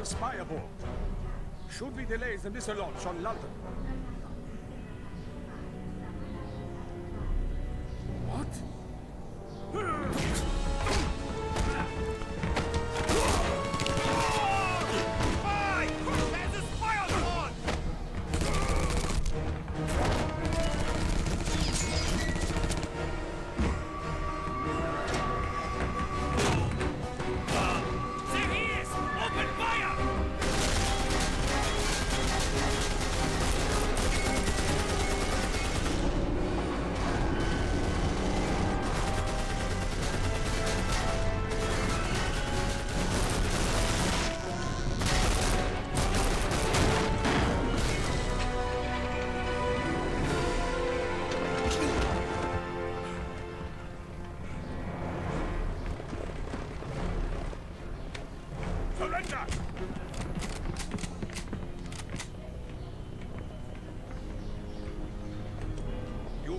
a spy aboard. Should we delay the missile launch on London?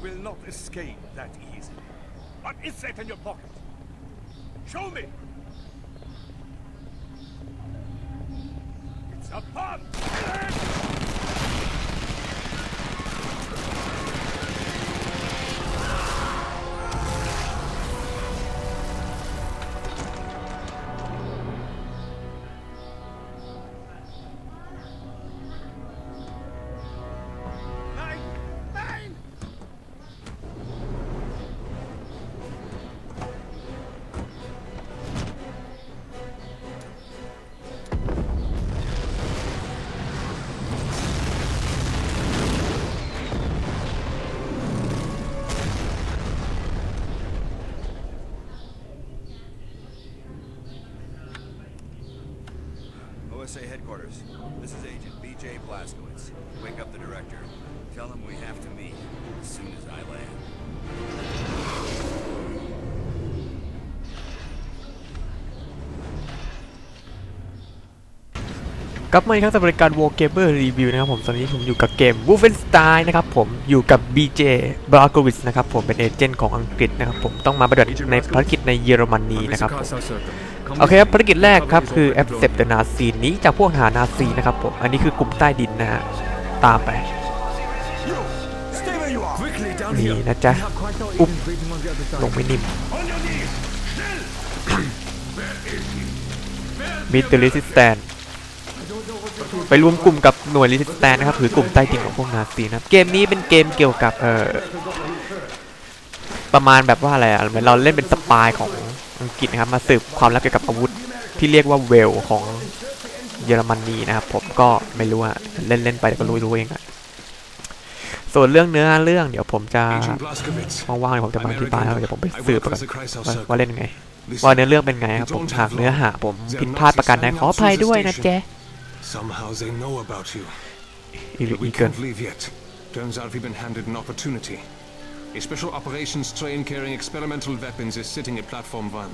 Will not escape that easily. What is that in your pocket? Show me! 'OSA headquarters. This is Agent BJ Blazkowicz. Wake up the director. Tell him we have to meet as soon as I land. กลับมาอีกครั้งสำหรับบริการ War Gamer Review นะครับผมตอนนี้ผมอยู่กับเกม Wolfenstein นะครับผมอยู่กับ BJ b r a k o w i c z นะครับผมเป็นเอเจนต์ของอังกฤษนะครับผมต้องมาปฏิบัติในภารกิจในเยอรมนีนะครับผม โอเคครับภารกิจแรกครับคือ Accept the Nazi หนี้จากพวกทหารนาซีนะครับผมอันนี้คือกลุ่มใต้ดินนะฮะตามไปนี่นะจ๊ะ We have quite our Oop. agent waiting on the other ลงไม่นิ่ม On your knees! Still! Meet the Resistance ไปรวมกลุ่มกับหน่วย Resistance นะครับหรือกลุ่มใต้ดินของพวกนาซีนะครับเกมนี้เป็นเกมเกี่ยวกับเอ่อประมาณแบบว่าอะไรอะเหมือนเราเล่นเป็นสปายของ อังกฤษนะครับมาสืบความลับเกี่ยวกับอาวุธที่เรียกว่าเวลของเยอรมนีนะครับ ผมก็ไม่รู้อะเล่นเล่นๆไปเดี๋ยวก็รู้รู้เองอะส่วนเรื่องเนื้อเรื่องเดี๋ยวผมจะ Agent Blazkowicz. ว่างๆเดี๋ยวผมจะมาอธิบายแล้วเดี๋ยวผมไปสืบก่อน I work for the Kreisau ว่า Circle. ว่าเล่นยังไง Listen, ว่าเนื้อเรื่องเป็นไงครับผมหากเนื้อหาผมผิดพลาดประการใดขออภัยด้วยนะเจ๊ Somehow they know about you. อี But อี we เกิน can't leave yet. Turns out we've been handed an opportunity. A special operations train carrying experimental weapons is sitting at platform one.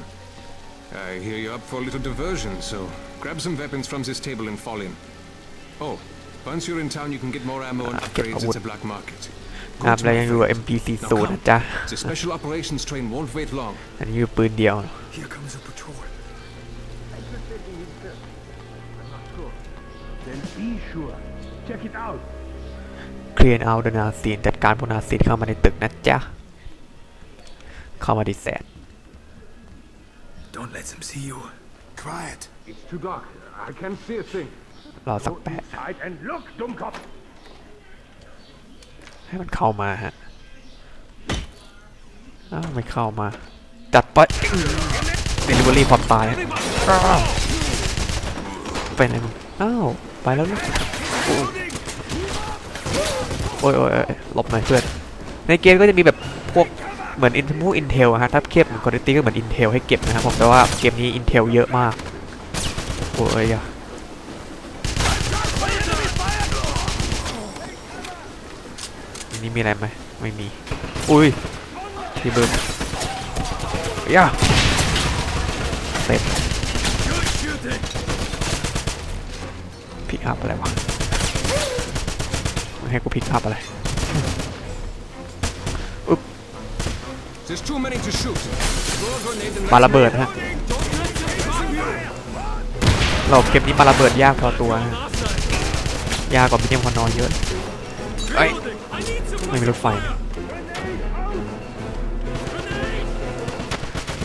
I hear you're up for a little diversion, so grab some weapons from this table and fall in. Oh, once you're in town, you can get more ammo and Ah, upgrades get at the black market. ครับ Good, แล้ว my ยังอยู่กับ friend. MP40 Now come. นะจ๊ะ The special operations train won't wait long. อันนี้คือปืนเดียว Here comes a patrol. Then be sure. Check it out. เคลียร์เอาดนาซีนจัดการพวกนาซีนเข้ามาในตึกนะจ๊ะ เข้ามาดิแซด Don't let them see you. Quiet. It's too dark. I can't see a thing. รอสักแปะ Hide and look, Dummkopf! ให้มันเข้ามาฮะอ้าวไม่เข้ามา จัดไปเดลิเวอรี่ความตายฮะอ้าวไปไหนมึงอ้าว ไปแล้วนะ โอ้ยโอ้ยหลบหน่อยเพื่อน ในเกมก็จะมีแบบพวกเหมือนอินพวกอินเทลฮะถ้าเทียบเหมือนคุณภาพก็เหมือนอินเทลให้เก็บนะครับผมแต่ว่าเกมนี้อินเทลเยอะมาก โอ้ยอะนนี้มีอะไรไหมไม่มี อุ้ย ทีเบึ้มย่าเต็มพิกอัพอะไรวะ ให้กูพิกอัพอะไร There's too many to shoot. Throw a grenade and ปาระเบิดฮะเราเกมนี้มาระเบิดยากพอตัวนะยากกว่าพิเทมคอนนอเยอะเอ้ยไม่มีรถไฟนะ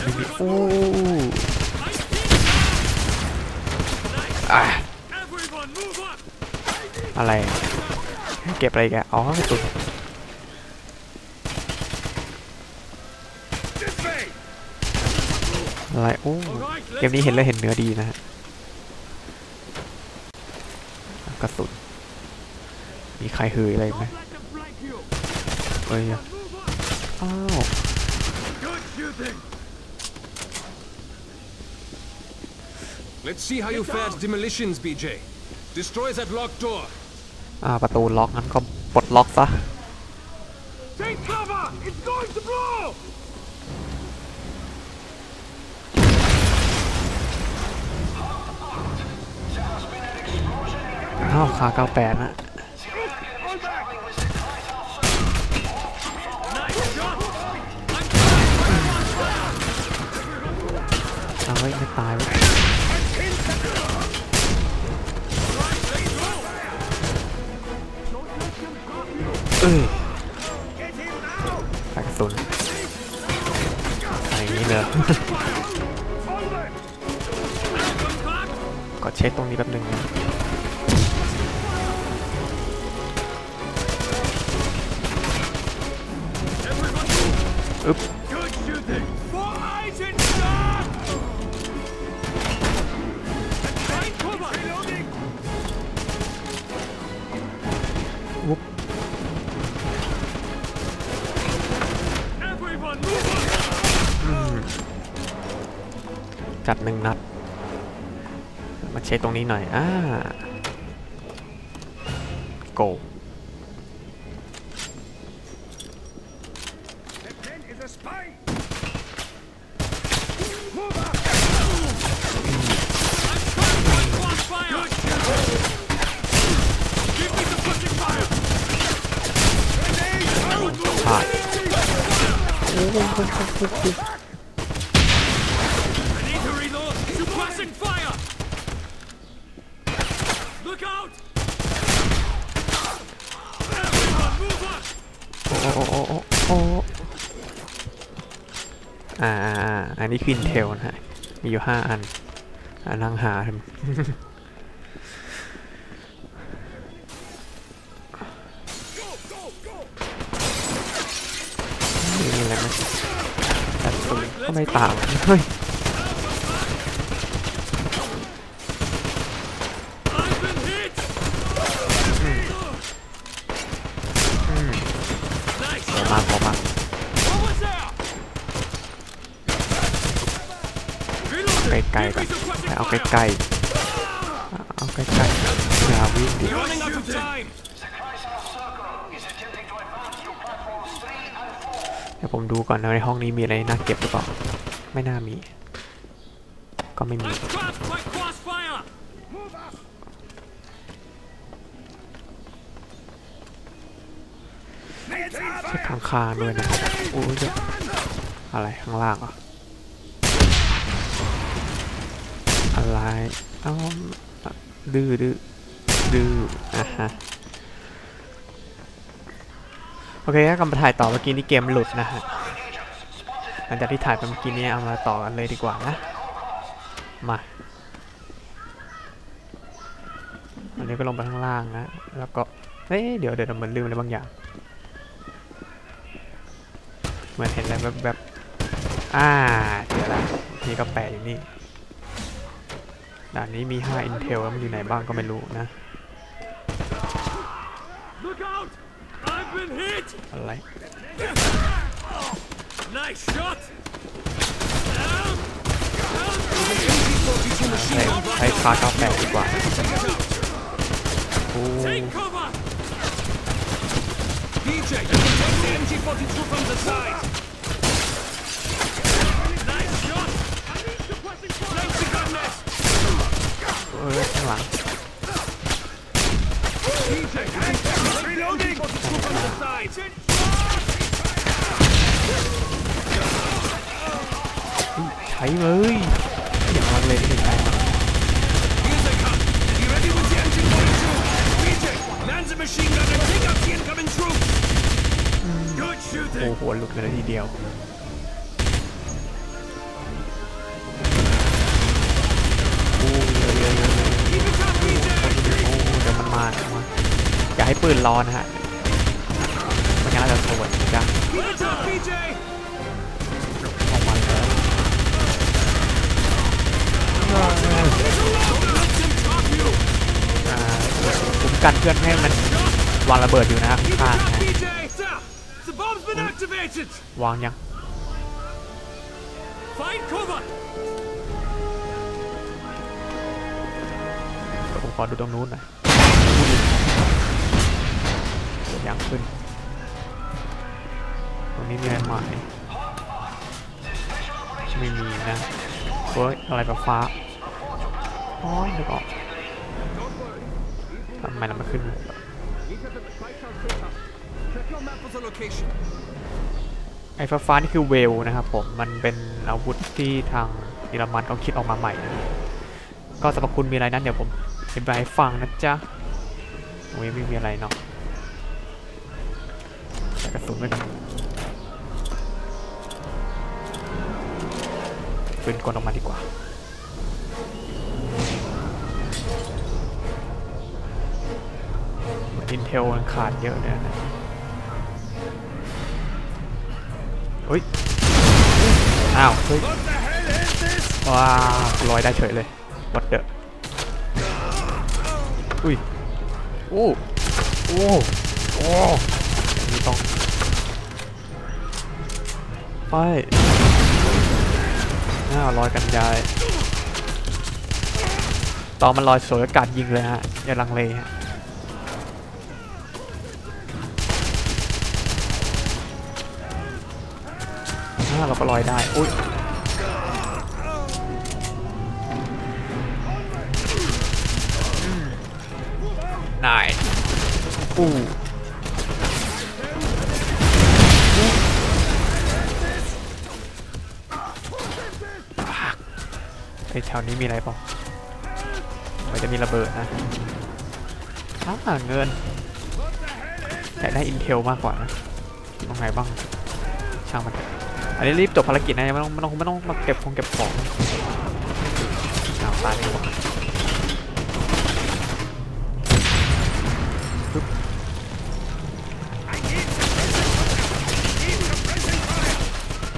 ไม่มีโอ้อะอะไรอะเก็บอะไรแกันอ๋อตุนอะไรโอ้เกมนี้เห็นแล้วเห็นเนื้อดีนะฮะกระสุน มีใครเฮยอะไรไหมเฮ้ยอ้าวเ Let's see how you fares demolitions, BJ. Destroy that locked door. อ่าประตูล็อกงั้นก็ปลดล็อกซะ Take cover! It's going to blow! อ้าวคา98นะ On back! เอาไว้ยไม่ตายเว้ย เอ้ย Get him now! ใส่กระสุนอะไรนี้เลยก็เช็คตรงนี้แป๊บนึงนะอึ๊บ จัดหนึ่งนัด มาเช็คตรงนี้หน่อยอ่าโก That man is a spy! Move up! Good shooting! Give me the pushing fire! Grenade out! พลาด I need to reload! Suppressing fire! Look out! Everyone move up! โอ้โอ้โอ้โอ้โอ้ อ่าอ่าอ่าอันนี้คือ Intel นะฮะ มีอยู่ห้าอันอ่านั่งหาทำ Go, go, go! นี่อะไรนะแต่ปืนก็ไม่ต่างเฮ้ย I've been hit! Nice เดี๋ยวมาพอมา What was there? ใกลๆก่อนเอาใกล้ๆเอาใกล้ๆอย่าวิ่งดิเดี๋ยวผมดูก่อนนะในห้องนี้มีอะไรน่าเก็บหรือเปล่าไม่น่ามี ก็ไม่มี I'm trapped by crossfire! เช็คข้างๆด้วยนะโอ้ยอะไรข้างล่างออะไร เอ้าดื้อดื้อดื้ออะฮะโอเคก็กำลังมาถ่ายต่อเมื่อกี้นี่เกมหลุดนะฮะหลังจากที่ถ่ายไปเมื่อกี้นี้เอามาต่อกันเลยดีกว่านะมาอันนี้ก็ลงไปข้างล่างนะแล้วก็เฮ้ยเดี๋ยวเดี๋ยวเหมือนลืมอะไรบางอย่างเหมือนเห็นอะไรแบบๆอ่าเดี๋ยวละนี่ก็แปะอยู่นี่ ด่านนี้มี 5 Intel แล้วมันอยู่ไหนบ้างก็ไม่รู้นะ Look out! I've been hit! อะไร Nice shot! ใช้ใช้คาร์98ดีกว่าโอ้ เออข้างหลังใช้เลยอย่างลังเลยที่เห็นไปโอ้โหลุกเลยทีเดียว้ปืนร้อนนะฮะไม่งั้นเราจะสวนจ้ะออกมาเลย Let them top you! อ่าคุ้มกันเพื่อนให้มันวางระเบิดอยู่นะข้างวางยัง Find cover! เดี๋ยวผมขอดูตรงนู้นหน่อย ยวยังขึ้น ตรงนี้มีอะไรใหม่ไม่มีนะเฮ้ยอะไรแบบฟ้าอ๋อนึกออกทำไมเราไม่ขึ้น Check your map for the location. ไอ้ฟ้าฟ้าๆนี่คือเวลนะครับผม มันเป็นอาวุธที่ทางเยอรมันเขาคิดออกมาใหม่นะก็สรรพคุณมีอะไรนั้นเดี๋ยวผมอธิบายให้ฟังนะจ๊ะโอ้ยไม่มีอะไรเนาะใส่ กระสุนไว้ก่อนปืนกลออกมาดีกว่าอินเทลมันขาดเยอะเลยนะเฮ้ย อ้าว เฮ้ย ว้าลอยได้เฉยเลยวัดเดอะอุ้ย โอ้ โอ้ โอ้นี่ต้อง ไปน่าลอยกันยายตอนมันลอยสวยอากาศยิงเลยฮะ อย่าลังเลฮะอ่าเราก็ลอยได้ อุ้ยนายอู้ ไอแถวนี้มีอะไรเปล่ามันจะมีระเบิดนะอาเงินอยากได้อินเทลมากกว่านะตรงไหนบ้างช่างมันอันนี้รีบจบภารกิจนะยังไม่ต้องไม่ต้องไม่ต้องมาเก็บของเก็บของเอาตายดีกว่าปึ๊บ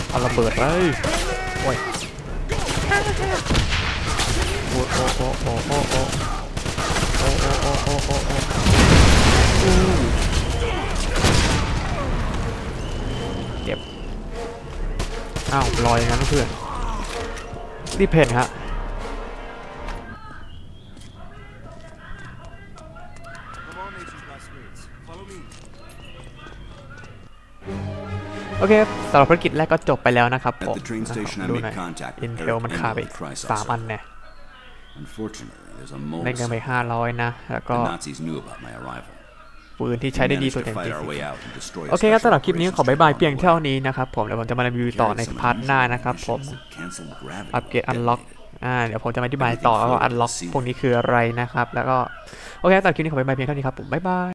เอาระเบิดเลยโอ้ย อ้โอ้โอ้โอ้โอ้โอ้โอ้โอ้โอ้โอ้โอ้โอ้อู้เจ็บอ้าวลอยงั้นเพื่อนรีเพนฮะโอเคสำหรับภารกิจแรกก็จบไปแล้วนะครับผมดูหน่อยอินเทลมันขาดไปสามอันเนี่ย Unfortunately, there's a mole. ได้เงินไปห้าร้อยนะแล้วก็ The Nazis knew about my arrival. ปืนที่ใช้ได้ดี Managed สุด to อย่าง fight ที่ our สุด way out and destroy a โอเคครับ special สำหรับคลิปนี้ operations ขอบ๊ายบาย team เพียง on the เท่า way. นี้นะครับผมเดี๋ยวผมจะมารีวิวต่อ Carried ใน some พาร์ทหน้านะครับผม missions that canceled gravity อัปเกรด were อันล็อก detonated. อ่าเดี๋ยวผมจะมาอธิบายต่อว่าอันล็อกพวกนี้คืออะไรนะครับ แล้วก็โอเคสำหรับคลิปนี้ขอบ๊ายบายเพียงเท่านี้ครับผมบ๊ายบาย